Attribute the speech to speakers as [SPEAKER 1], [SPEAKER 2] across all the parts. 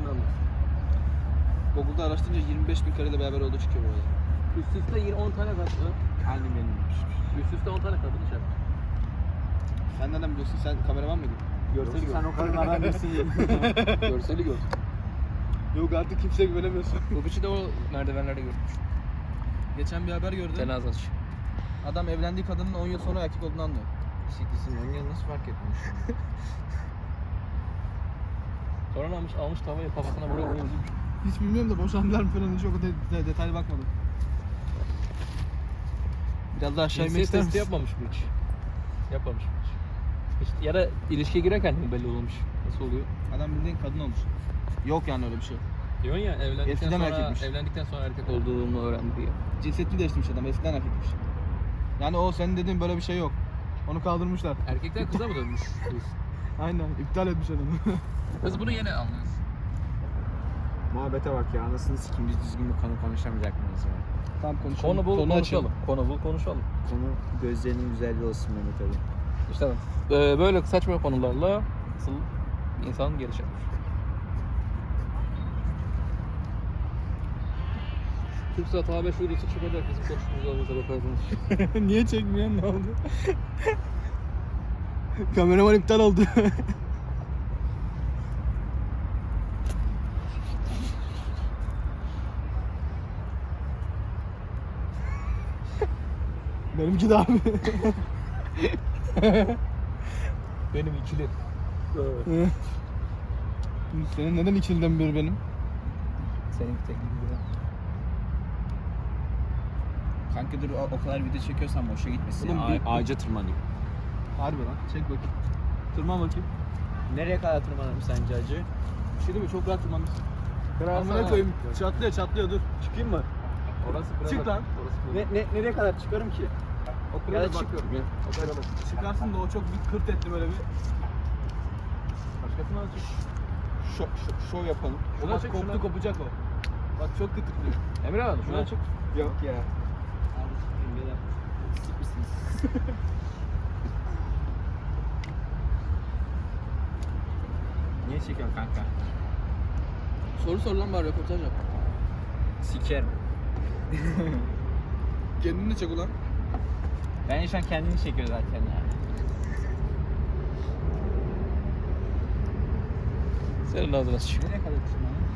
[SPEAKER 1] Ben de anladım.
[SPEAKER 2] Google'da araştırınca 25 bin kareyle beraber olduğu çıkıyor bu arada.
[SPEAKER 1] Üst üste yine 10 tane katlı.
[SPEAKER 3] Aynı benim.
[SPEAKER 1] Üst üste 10 tane kadın yapmış.
[SPEAKER 2] Sen nereden biliyorsun? Sen kameraman mıydın?
[SPEAKER 1] Görseli
[SPEAKER 3] Sen o kadar aramıyorsun.
[SPEAKER 1] Görseli gör.
[SPEAKER 2] Yok artık kimseye güvenemiyorsun.
[SPEAKER 4] Bu biçi de o merdivenlerde görmüş.
[SPEAKER 2] Geçen bir haber gördüm.
[SPEAKER 4] Cenaze atışı.
[SPEAKER 2] Adam evlendiği kadının 10 yıl sonra erkek olduğunu anlıyor.
[SPEAKER 3] Siklisin 10 yıl nasıl fark etmiş?
[SPEAKER 4] Ne almış? Almış tavayı kafasına vuruyor vuruyor vuruyor.
[SPEAKER 2] Hiç bilmiyorum da boşandılar mı falan hiç o kadar de- detaylı bakmadım. Biraz daha aşağı inmek
[SPEAKER 4] Cinsiyet
[SPEAKER 2] ister
[SPEAKER 4] testi
[SPEAKER 2] misin?
[SPEAKER 4] yapmamış mı hiç? Yapmamış mı hiç? Hiç- Ya da ilişkiye girerken mi belli olmuş? Nasıl oluyor?
[SPEAKER 2] Adam bildiğin kadın olmuş. Yok yani öyle bir şey.
[SPEAKER 4] Diyorsun ya evlendikten
[SPEAKER 2] Eskiden
[SPEAKER 4] sonra
[SPEAKER 2] erkekmiş.
[SPEAKER 4] evlendikten sonra erkek olduğunu öğrendi diye.
[SPEAKER 2] Cinsiyetini değiştirmiş adam eskiden erkekmiş. Yani o senin dediğin böyle bir şey yok. Onu kaldırmışlar.
[SPEAKER 4] Erkekten kıza mı dönmüş?
[SPEAKER 2] Aynen iptal etmiş adamı.
[SPEAKER 4] Biz bunu yeni anlıyoruz.
[SPEAKER 3] Muhabbete bak ya anasını sikim biz düzgün bir konu konuşamayacak mıyız ya?
[SPEAKER 2] Tamam konuşalım.
[SPEAKER 4] Konu bul
[SPEAKER 2] Konu
[SPEAKER 4] konuşalım. Konu bul konuşalım.
[SPEAKER 3] Konu gözlerinin güzelliği olsun Mehmet Ali.
[SPEAKER 4] İşte e, böyle saçma konularla nasıl insan gelişir. Türksat A5 uydusu çıkacak bizim koştumuzlarımıza bakarsanız.
[SPEAKER 2] açalım. Niye çekmiyorsun ne oldu? Kameraman iptal oldu. Benimki de abi.
[SPEAKER 4] Benim ikili.
[SPEAKER 2] Senin neden ikiliden biri benim?
[SPEAKER 4] Senin teknik gibi.
[SPEAKER 3] Kanka dur o, o kadar video çekiyorsan boşa gitmesin.
[SPEAKER 2] Oğlum bir-
[SPEAKER 3] ağaca tırmanayım.
[SPEAKER 2] Harbi lan. Çek bakayım. Tırman bakayım.
[SPEAKER 3] Nereye kadar tırmanırım sence acı?
[SPEAKER 2] Bir şey değil mi? Çok rahat tırmanmışsın.
[SPEAKER 4] Kral
[SPEAKER 2] Amına koyayım. Çatlıyor çatlıyor dur.
[SPEAKER 3] Çıkayım mı?
[SPEAKER 4] Orası kral.
[SPEAKER 2] Çık lan.
[SPEAKER 4] Orası.
[SPEAKER 3] Ne, ne, nereye kadar çıkarım ki?
[SPEAKER 4] O
[SPEAKER 3] Ya da
[SPEAKER 4] bak.
[SPEAKER 3] çık.
[SPEAKER 4] O bak.
[SPEAKER 2] Çıkarsın da o çok bir kırt etti böyle bir.
[SPEAKER 4] Başkasına çık.
[SPEAKER 2] Şov, şov, şov yapalım.
[SPEAKER 4] Şuna
[SPEAKER 2] Bak
[SPEAKER 4] çık,
[SPEAKER 2] koptu
[SPEAKER 4] şuna.
[SPEAKER 2] kopacak o. Bak çok gıdıklıyor.
[SPEAKER 4] Emre abi şuna çık.
[SPEAKER 3] Yok ya. Niye çekiyorsun kanka?
[SPEAKER 2] Soru sor lan bari röportaj yap.
[SPEAKER 3] Sikerim.
[SPEAKER 2] Kendini de çek ulan.
[SPEAKER 3] Bence şu an kendini çekiyor zaten ya.
[SPEAKER 4] Senin ağzına sıçayım.
[SPEAKER 3] Nereye kadar tırmanayım?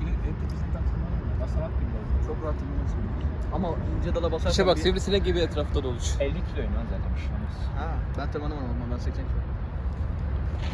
[SPEAKER 3] Biri evde bizden tırmanır mı? Basamak gibi.
[SPEAKER 2] Çok rahat tırmanırsın. Ama ince dala basarsan
[SPEAKER 4] İşte bak
[SPEAKER 2] bir-
[SPEAKER 4] sivrisinek gibi etrafta doluş.
[SPEAKER 3] 50 kiloyum lan zaten bir şey olmaz.
[SPEAKER 2] Ha, ben tırmanamam ama ben 80 kilo.